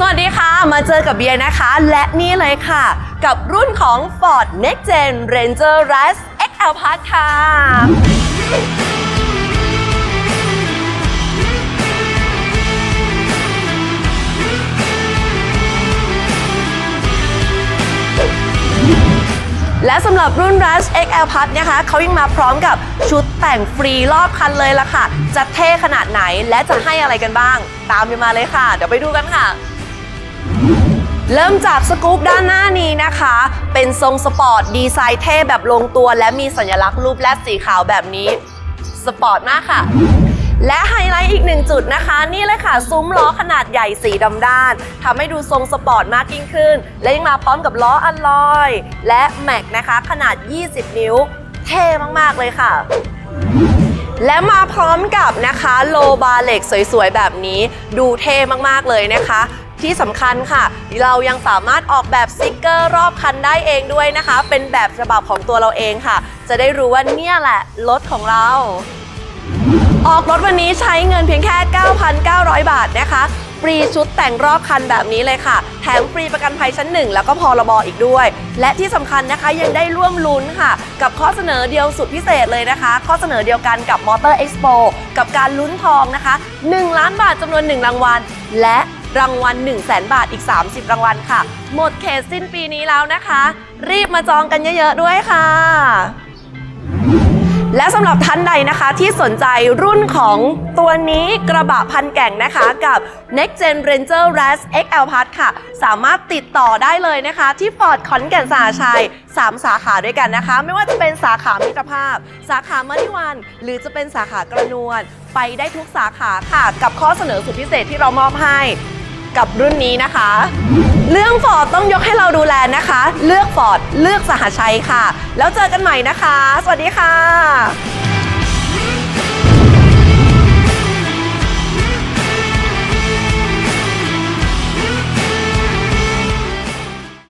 สวัสดีค่ะมาเจอกับเบียร์นะคะ และนี่เลยค่ะ กับรุ่นของ Ford Next Gen Ranger Rush XL Plus ค่ะและสำหรับรุ่น Rush XL Plus นะคะ เขายังมาพร้อมกับชุดแต่งฟรีรอบคันเลยล่ะค่ะ จะเท่ขนาดไหนและจะให้อะไรกันบ้าง ตามกันมาเลยค่ะ เดี๋ยวไปดูกันค่ะ เริ่มจากสกู๊ปด้านหน้านี้นะคะ เป็นทรงสปอร์ตดีไซน์เท่แบบลงตัวและมีสัญลักษณ์รูปแรดสีขาวแบบนี้ สปอร์ตมากค่ะ และไฮไลท์อีกหนึ่งจุดนะคะ นี่เลยค่ะ ซุ้มล้อขนาดใหญ่สีดำด้านทำให้ดูทรงสปอร์ตมากยิ่งขึ้น และยังมาพร้อมกับล้ออัลลอย และแม็กนะคะ ขนาด 20 นิ้ว เท่มากๆเลยค่ะและมาพร้อมกับนะคะโลบาเหล็กสวยๆ แบบนี้ดูเท่มากๆเลยนะคะ ที่สำคัญค่ะ เรายังสามารถออกแบบสติกเกอร์รอบคันได้เองด้วยนะคะ เป็นแบบฉบับของตัวเราเองค่ะ จะได้รู้ว่าเนี่ยแหละรถของเราออกรถวันนี้ใช้เงินเพียงแค่ 9,900 บาทนะคะ ฟรีชุดแต่งรอบคันแบบนี้เลยค่ะ แถมฟรีประกันภัยชั้นหนึ่งแล้วก็พรบอีกด้วย และที่สำคัญนะคะยังได้ร่วมลุ้นค่ะ กับข้อเสนอเดียวสุดพิเศษเลยนะคะ ข้อเสนอเดียวกันกับมอเตอร์เอ็กซ์โปกับการลุ้นทองนะคะ 1 ล้านบาทจำนวน 1 รางวัล และ รางวัล 1 0 0 0 0แบาทอีก 30 รางวัลค่ะ หมดเขตสิ้นปีนี้แล้วนะคะ รีบมาจองกันเยอะๆด้วยค่ะและสำหรับท่านใดนะคะที่สนใจรุ่นของตัวนี้กระบะพันแก่งนะคะกับ Next Gen Ranger Rush XL Plus ค่ะ สามารถติดต่อได้เลยนะคะ ที่ Ford ขอนแก่นสาชัย 3 สาขาด้วยกันนะคะ ไม่ว่าจะเป็นสาขามิตรภาพ สาขามริวัน หรือจะเป็นสาขากระนวลไปได้ทุกสาขาค่ะ กับข้อเสนอสุดพิเศษที่เรามอบให้ กับรุ่นนี้นะคะ เรื่องฟอร์ดต้องยกให้เราดูแลนะคะ เลือกฟอร์ดเลือกสหชัยค่ะ แล้วเจอกันใหม่นะคะ สวัสดีค่ะ